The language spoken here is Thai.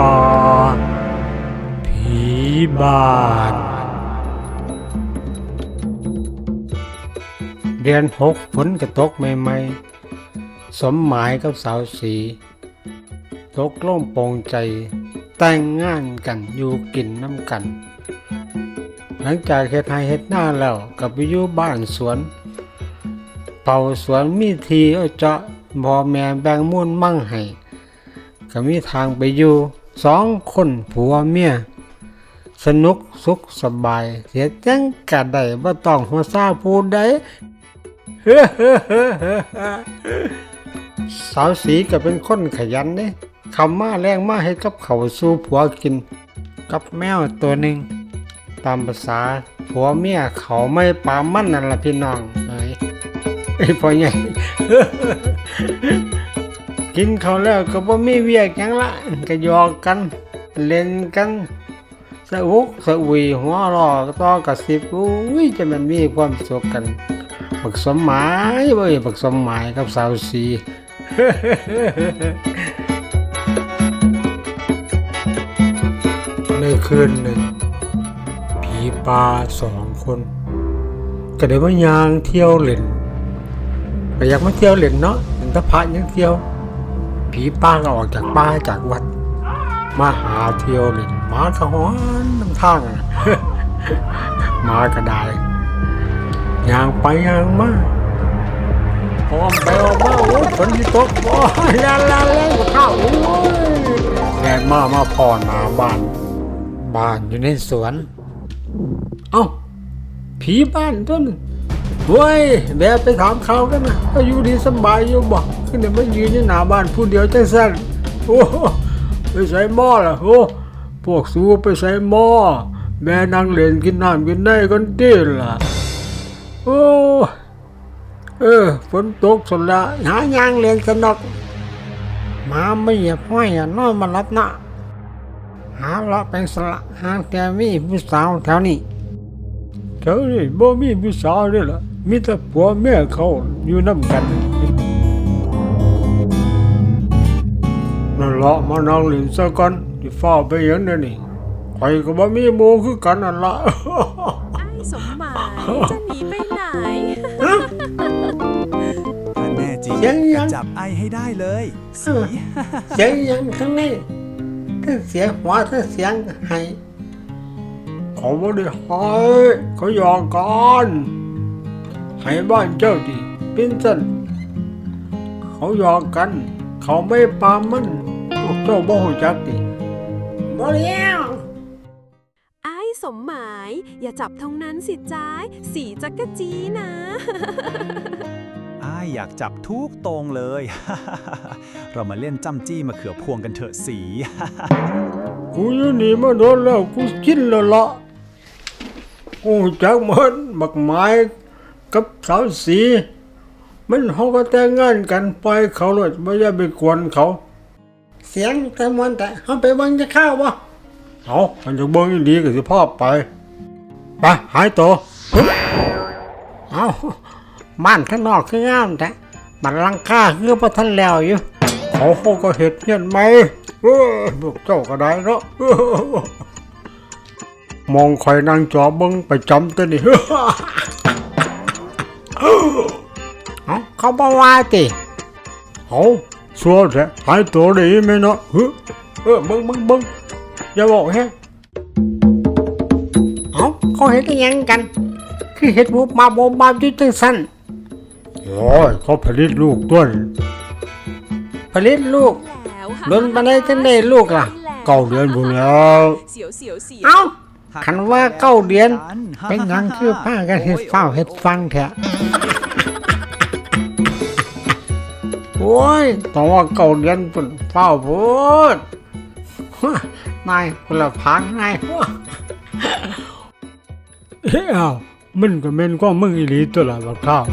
ป่าผีบ้านเดือนหกฝนกระตกใหม่ๆ สมหมายกับสาวสี ตกล่มโปรงใจ แต่งงานกันอยู่กินน้ำกัน หลังจากเฮ็ดไร่เฮ็ดหน้าแล้วกับไปอยู่บ้านสวน เป่าสวนมีทีเอาเจาะบ่อแม่แบ่งมูลมั่งให้ก็มีทางไปอยู่ สองคนผัวเมียสนุกสุขสบาย เสียจังกะได้บ่ต้องหัวซาผู้ใดสาวสีก็เป็นคนขยันเด้คำมาแรงมาให้กับเขาสู้ผัวกิน กับแมวตัวหนึ่ง ตามภาษาผัวเมียเขาไม่ปามั่นนั่นละพี่น้องเอ้ยไอ้พ่อใหญ่ กินเขาวแล้วก็บ่มีเวียกยังละก็ยอกกัน เล่นกันสะอุกสะอุยหัวรอต่อกระสิบอุ้ยจะมันมีความสุขกันบักสมหมายเว้ยบักสมหมายกับสาวสีในคืนหนึ่ง ผีปลาสองคน ก็ได้มายางเที่ยวเล่นก็อยากมาเที่ยวเล่นเนาะเห็นตะพระยังเที่ยว ผีป้าก็ออกจากป่าจากวัด มาหาเที่ยวเล่นมากระหอนน้ำทางมากระไดยางไปยางมาออมไปออมมาโอ้ยฝนที่ตกโอ้ยลาลาแล้วข้าวโอ้ยแรงมามาพ่อหนาบ้าน บ้านอยู่ในสวน เอ้าผีบ้านต้นง เว้ยแบไปถามเขากันนะว่าอยู่ดีสบายอยู่บ่ขึ้นเดี๋ยวมายืนอยู่หน้าบ้านผู้เดียวจังสั้นโอ้ไปใส่หม้อล่ะโอ้พวกสูไปใส่หม้อแม่นั่งเล่นกินน้ำกินได้กันตีล่ะโอ้เออฝนตกสนละหายางเล่นสนอกมาไม่เหยียบห้อยอะนอนมารับหน้าหาเลาะเป็นสละหางแต่มีผู้สาวแถวนี้แถวนี้บ่มีผู้สาวเลยล่ะ มีแต่ผัวแม่เขาอยู่น้ำกันนั่นเลาะมานั่งเล่นซะก่อนที่ฟ้าไปเห็นเดี๋ยวนี้ข่อยก็บ่มีหมู่คือกันนั่นละไอ้สมหมายจะหนีไปไหนถ้าแน่จริงเสียงยังก็จับไอ้ให้ได้เลยสีเสียงหยังทั้งนี้ทั้งเสียงหัวทั้งเสียงไห้เขาไม่ได้ให้เขาหยอกกัน ให้บ้านเจ้าดิเป็นสันเขาหยอกกัน เขาไม่ปามันพวกเจ้าบ่หูจักดิบ่แล้วไอ้สมหมาย อย่าจับทงนั้นสิจ้ายสีจักรจีนะไอ้อยากจับทุกตรงเลย เรามาเล่นจ้ำจี้มาเขือพวงกันเถอะสี กูอยู่นี่มาโดนแล้วกูชินแล้วละกูรู้จักมันบักไม้ กับสาวสี มันเขาก็แต่งงานกันปล่อยเขาเลยไม่อย่าไปกวนเขา เสียงแต่มันแต่เขาไปเบังจะเข้าวบ่เอามันจะเบิ้งอีดีก็สิพ่อไปไปหายตัวเอาบ้านข้างนอกคืองามแต่บันลังค่าคือพระท่านแล้วอยู่เขาเขาก็เห็ดเงี้ยนไหมเอ้ยพวกเจ้าก็ได้เนาะมองคอยนางจอเบิ้งไปจำตัวนี่ เอาเขาบอกว่าติเอาสัวแท้หายตัวได้ไหมเนาะเฮ้ยเออเบิ้งเบิ้งเบิ้งอย่าบอกแฮะเอาเขาเห็นอีหยังกัน คือเห็ดบุบมาบบมาจุดจังสั้นโอ้ยเขาผลิตลูกด้วยผลิตลูกแล้วโดนปานใดจังได้ลูกล่ะเก้าเดือนบุญแล้วเสียวเสียวเสียวเอ้า คันว่าเก้าเดือนเป็นหยังคือผ้ากันเฮ็ดเฝ้าเฮ็ดฟังแท้โอ้ยต้องว่าเก้าเดือนปุ่นเฝ้าพูดนายคนละพังนายว้าเอ้ามันก็แม่นก็มึงอีหลีตัวละบักข้าว